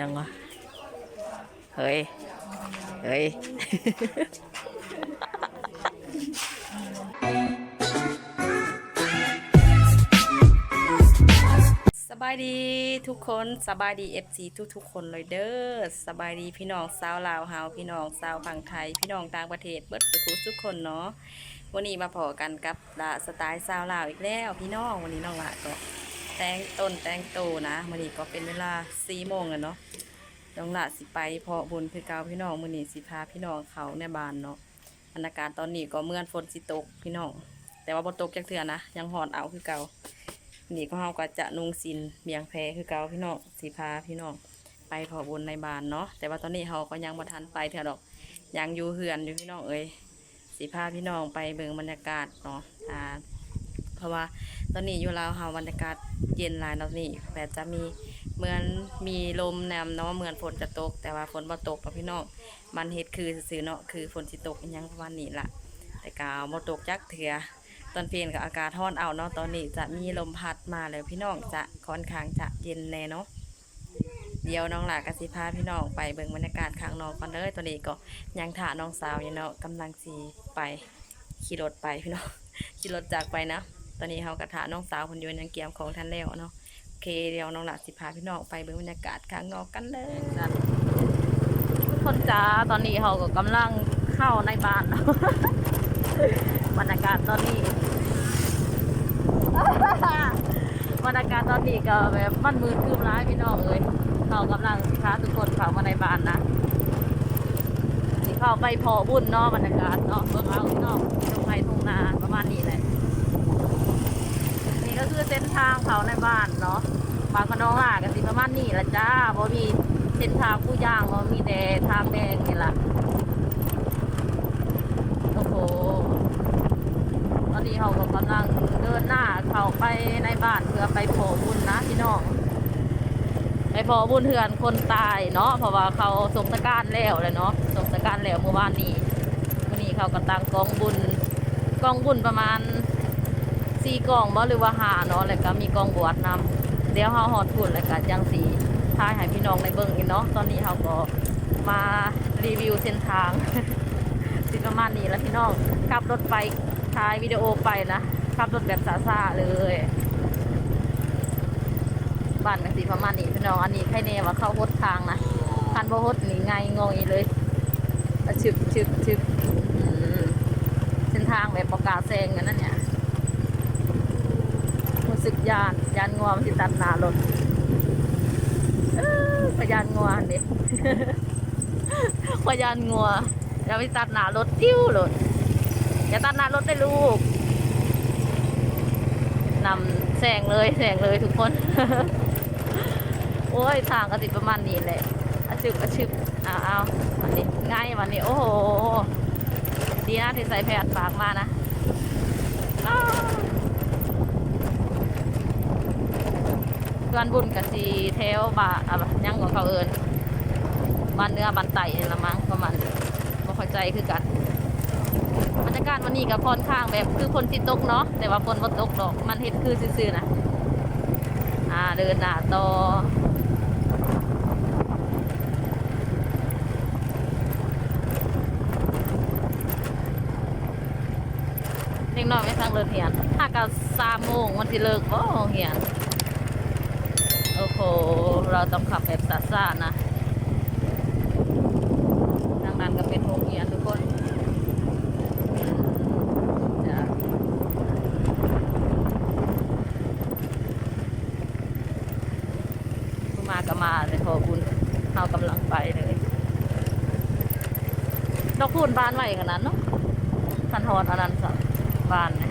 ยังวะเฮ้ย เฮ้ยสบายดีทุกคนสบายดีเอฟซีทุกทุกๆคนเลยเด้อสบายดีพี่น้องสาวลาวเฮาพี่น้องสาวฝั่งไทย พี่น้องต่างประเทศเบิดสุขุทุกคนเนาะวันนี้มาพอกันกับละสไตล์สาวลาวอีกแล้ว พี่น้องวันนี้น้องละก็ แต่งต้นแต่งโตนะวันนี้ก็เป็นเวลาสี่โมงแล้วเนาะน้องละสิไปเพาะบุญคือเก่าพี่น้องวันนี้สิพาพี่น้องเขาในบ้านเนาะบรรยากาศตอนนี้ก็เมื่อนฝนสิตกพี่น้อง แต่ว่าบ่ตกจักเทื่อนะยังหอนเอาคือเก่านี่ก็เฮาก็จะนุงสินเบียงแพคือเก่าพี่น้องสีพาพี่น้องไปเผาบุญในบ้านเนาะแต่ว่าตอนนี้เฮาก็ยังบ่ทันไปเถอะดอกยังอยู่เฮือนอยู่พี่น้องเอ้ยสีพาพี่น้องไปเบิ่งบรรยากาศเนาะอ่า เพราะว่าตอนนี้อยู่ลาวเฮาบรรยากาศเย็นหลายเนาะนี่แต่จะมีเหมือนมีลมแนมเนาะเหมือนฝนจะตก แต่ว่าฝนบ่ตกพี่น้องมันเฮ็ดคือซื่อเนาะคือฝนสิตกอิหยังประมาณนี้ล่ะ แต่กาวบ่ตกจักเถื่อตอนเปลี่ยนกับอากาศร้อนเอาเนาะตอนนี้จะมีลมพัดมาเลยพี่น้องจะค่อนข้างจะเย็นแน่เนาะเดี๋ยวน้องหลากสิพาพี่น้องไปเบิ่งบรรยากาศข้างนอกก่อนเลยตอนนี้ก็ยังถ่าน้องสาวอยู่เนาะกำลังสีไปขี่รถไปพี่น้องขี่รถจากไปนะ ตอนนี้เขากระถาน้องสาวคนอยู่ยังเกียมของทันแล้วเนาะโอเคเดี๋ยวน้องหลาสิพาพี่น้องไปเบิ่งบรรยากาศข้างนอกกันเลยทุกคนจ้าตอนนี้เขาก็กำลังเข้าในบ้านบรรยากาศตอนนี้บรรยากาศตอนนี้ก็แบบมันมืดคืมร้ายพี่น้องเอ้ยเขากำลังพาทุกคนเข้ามาในบ้านนะเข้าไปพอบุญเนาะบรรยากาศเนาะเบิ่งเอาพี่น้องตรงไปตรงนาประมาณนี้แหละ ก็คือเส้นทางเขาในบ้านเนาะบางกระน้องล่ากันสิประมาณนี้ละจ้าบ่มีเส้นทางผู้ย่างบ่มีแต่ทางแดงนี่ละโอ้โหตอนนี้เขาก็กำลังเดินหน้าเขาไปในบ้านเพื่อไปโผบุญนะพี่น้องไปโผบุญเถื่อนคนตายเนาะเพราะว่าเขาสงสการแล้วเลยเนาะสงสการแล้วเมื่อวานนี้วันนี้เขาก็ตั้งกองบุญกองบุญประมาณ สี่กองบ่หรือว่าหาเนาะแล้วก็มีกล่องบวชนำเดี๋ยวเขาหอดพุ่นแล้วก็ยังสีทายให้พี่น้องในเบิ่งอีกเนาะตอนนี้เขาก็มารีวิวเส้นทางสิประมาณนี้แล้วพี่น้องขับรถไปถ่ายวิดีโอไปนะขับรถแบบซาๆเลยบ้านกันสิประมาณนี้พี่น้องอันนี้ใครเน่ว่าเข้าหดทางนะคันบ่หดนี่ไงงงอีเลยชึบชึบชึบเส้นทางแบบประกาศแซงกันนั่นเนี่ย สึกยานยานงัวมันสิตัดหน้ารถพยานงัวอันนี้พยานงัวอย่าไปตัดหน้ารถติ้วรถอย่าตัดหน้ารถได้ลูกนำแซงเลยแซงเลยทุกคน โอ้ยทางก็ติดประมาณนี้แหละอาชึบอาชึบเอาเอาวันนี้ง่ายวันนี้ โอ้โห ดีนะที่ใส่แพดปากมานะ อ้าวเพื่อนบุญกับสีเทวบาอะยังกว่าเขาเอินบ้านเนื้อบ้านไต่ละมั้งประมาณบ่เข้าใจคือกันบรรยากาศวันนี้กับค่อนข้างแบบคือฝนสิตกเนาะแต่ว่าฝนบ่ตกดอกมันเห็ดคือซื่อๆนะอ่าเดินหน้าต่อเล็กน้อยไม่ทางเลิกเหียนถ้ากับสามโมงมันสิเลิกบ่เหียน เราต้องขับแบบซาๆนะทางนั้นก็เป็นโรงเรียนทุกคนจะมาก็มาเลยขอบุญเอากำลังไปเลยดอกพูนบ้านไหวขนาดนั้นเนาะทันทอดอันนั้นสับานเนี่ย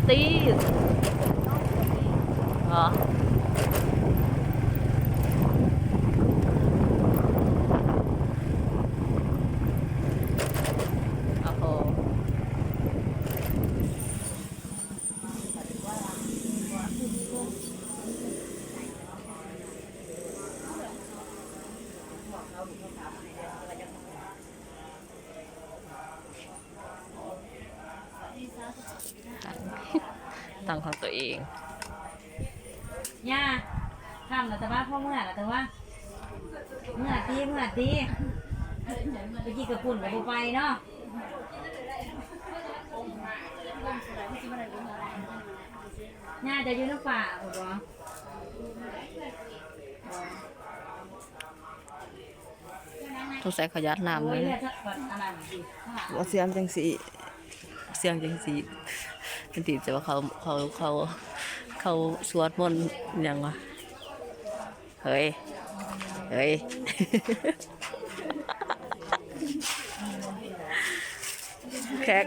ปตี้เหรอ ตังของตัวเอง ย่าทำแล้วแต่ว่าพ่อเมื่อแล้วแต่ว่า เมื่อตีเมื่อตีไปกี่กระปุ่นกับไปเนาะย่าจะอยู่น้ำป่าหรอต้องใส่ขยัดน้ำโอ้เลยยเลือดสักวันอะไรดีว่าเสียงจังสีเสียงจังสี เป็นติจะว่าเขาเขาเขาเขาสวดมนต์ย่างวะเฮ้ย เฮ้ย แขก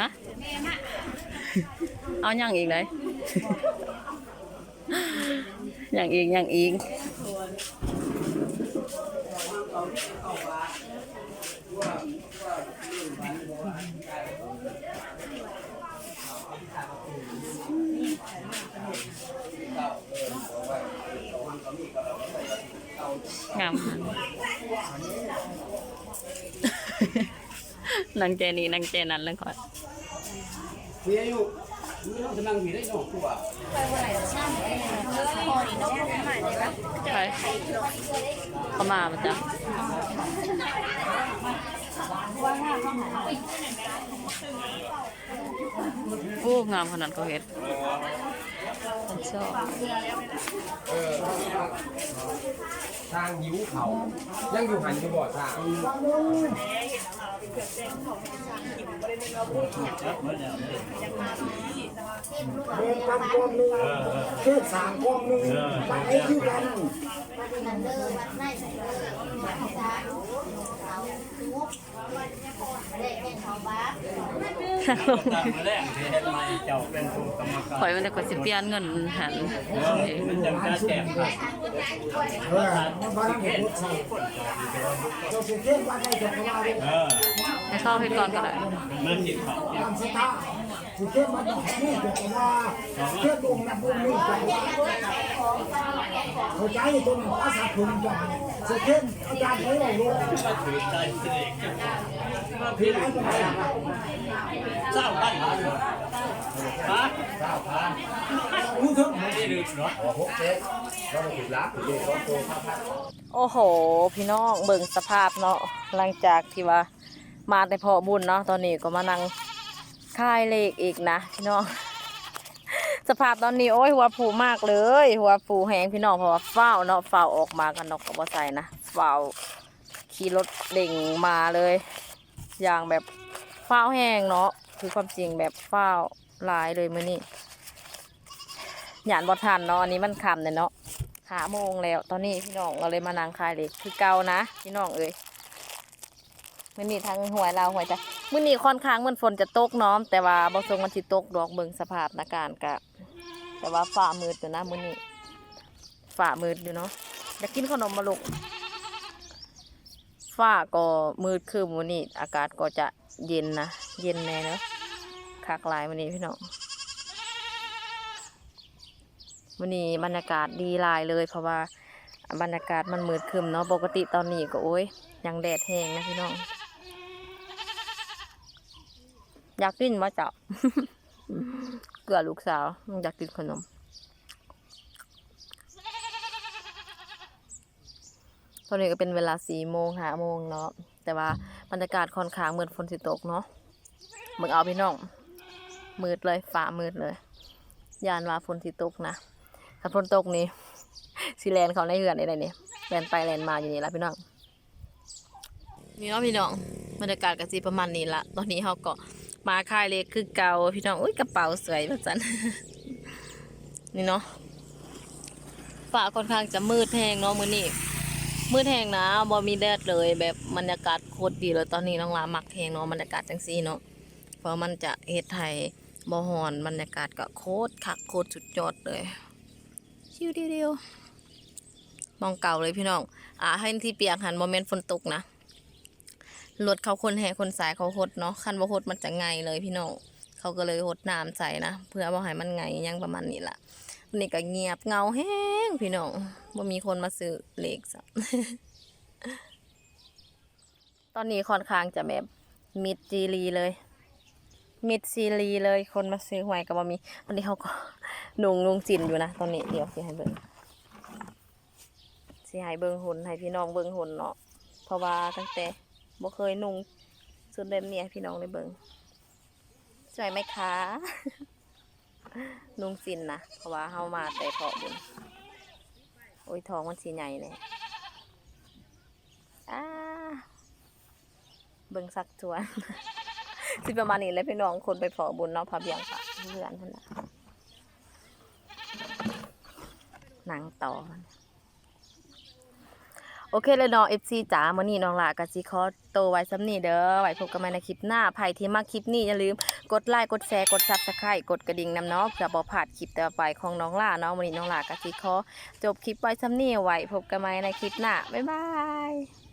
ฮะ เอาอย่างอีกเลยอย่างอีกอย่างอีก นางเจนี่นางเจนั้นแล้วก่อนมีอายุมีน้องจะนั่งผีได้น้องกูว่าใครเขามาปะจ๊ะโอ้งามขนาดเขาเห็ดฉันชอบ ทางหิวเขา ยังอยู่หันอยู่บ่อทางเดินทำกองหนึ่งเทศสามกองหนึ่งไปไอ้ที่กันแรกที่เฮ็ดมาเจ้าเป็นผู้กรรม การข่อยมันจะกดสิเปลี่ยนเงินหันมันจังจะแจกครับเอบเห็นใส่เราสุเทพบ้านกรวาลเออให้เข้าให้ก่อนก็ได้มันเขาตามสตาสุเทพบ้านนี่จักรวาเทพดวงนับบุญนี่จักรวาเข้าใจตรงภาษาพึงจังสุเทพอาจารย์เขาเรารู้ก็ถือใจเสด็จพี่ไรก็ได้เจ้าบ้านฮะฮะรู้ถึงไม่ได้ดึกเนโอ้โห พี่น้องเบิ่งสภาพเนาะหลังจากที่ว่ามาแต่พอบุญเนาะตอนนี้ก็มานั่งค่ายเลขอีกนะพี่น้องสภาพตอนนี้โอ้ยหัวผูมากเลยหัวผูแหงพี่น้องเพราะว่าเฝ้าเนาะเฝ้าออกมากันนกกับว่าใส่นะเฝ้าขี่รถเด่งมาเลย อย่างแบบเฝ้าวแห้งเนาะคือความจริงแบบเฝ้าวลายเลยมือนี้หยานบอทันเนาะอันนี้มันคำเนี่ยเนาะหาโมงแล้วตอนนี้พี่น้องก็เลยมานั่งคายเด็กคือเก่านะพี่น้องเอ้ยมือนี้ทั้งหวยเราหวยจะมื่อนี้ค่อนข้างเหมันฝนจะตกน้อม แต่ว่าบอทรงมันสิตกดอกเบิงสภาพนาการกะ แต่ว่าฝ่ามืดอยู่นะมื่อนี้ฝ่ามืดอยู่เนาะอยากกินขนมมาลูก ฝ้าก็มืดคือมื่อนี้ อากาศก็จะเย็นนะ เย็นแน่เนาะคักหลายมื่อนี้พี่น้องวันนี้บรรยากาศดีลายเลย เพราะว่าบรรยากาศมันมืดครึมเนาะปกติตอนนี้ก็โอ้ยยังแดดแห้งนะพี่น้อง อยากกินมาเจ้าเกลือลูกสาวอยากกินขนม ตอนนี้ก็เป็นเวลาสี่โมงห้าโมงเนาะแต่ว่าบรรยากาศค่อนข้างมืดฝนสิตกเนาะมึงเอาพี่น้องมืดเลยฟ้ามืดเลย ยานว่าฝนสิตกนะถ้าฝนตกนี่สิแลนเขาในเหือนได้เลยนี่แลนไปแลนมาอยู่นี่ละพี่น้องนี่เนาะพี่น้องบรรยากาศก็สิประมาณนี้ละตอนนี้เขาก็มาค่ายเล็กคือเก่าพี่น้องอุ้ยกระเป๋าสวยแบบนั้นนี่เนาะฟ้าค่อนข้างจะมืดแหงเนาะมื้อนี้ มืดแหงนะบ่มีแดดเลยแบบบรรยากาศโคตรดีเลยตอนนี้น้องลามักแหงเนาะบรรยากาศจังซี่เนาะฝราะมันจะเฮ็ดให้บ่ฮ้อนบรรยากาศก็โคตรคักโคตรสุดยอดเลย ชิวเดียวๆมองเก่าเลยพี่น้องอ่าให้ที่เปียกหันโมเมนต์ฝนตกนะรถเขาคนแห่คนสายเขาหดเนาะคันบ่หดมันจะไงเลยพี่น้องเขาก็เลยหดน้ำใส่นะเพื่อบ่ให้มันไงอิหยังประมาณนี้ละ นนี้ก็เงียบเงาแห้งพี่น้องบ่มีคนมาซื้อเลขสักตอนนี้ค่อนข้างจะแบบมิดจีรีเลย มิดซีรีเลยคนมาซื้อหวยก็บ่มีวันนี้เขาก็นุงนุงจินอยู่นะตอนนี้เดี๋ยวสิให้เบิ่งสิให้เบิ่งหุ่นให้พี่น้องเบิ่งหุ่นเนาะเพราะว่าตั้งแต่บ่เคยนุ่งสุดแบบเนี้ยพี่น้องได้เบิ่งสวยไหมคะ นุ่งสินนะเพราะว่าเฮามาแต่เพาะบุญโอ้ยท้องมันสีใหญ่เลยอ้าเบิ่งสักชวน สิประมาณนี้แหล้วพี่น้องคนไปเพาะบุญเนาะพาเบียงค่ะเพื่อนท่านน่ะหนังต่อโอเคเลยเนาะ FC จ๋ามื้อนี้น้องหลากะสิขอโตไว้สำนี้เด้อไว้พบกันใหม่ในคลิปหน้าไผที่มักคลิปนี้อย่าลืม กดไลค์กดแชร์กดซับสไครต์กดกระดิ่งนำเนาะเพื่อบ่พลาดคลิปต่อไปของน้องล่าเนาะวันนี้น้องล่ากะสิขอจบคลิปไว้สำนี้ไว้พบกันใหม่ในคลิปหน้าบ๊ายบาย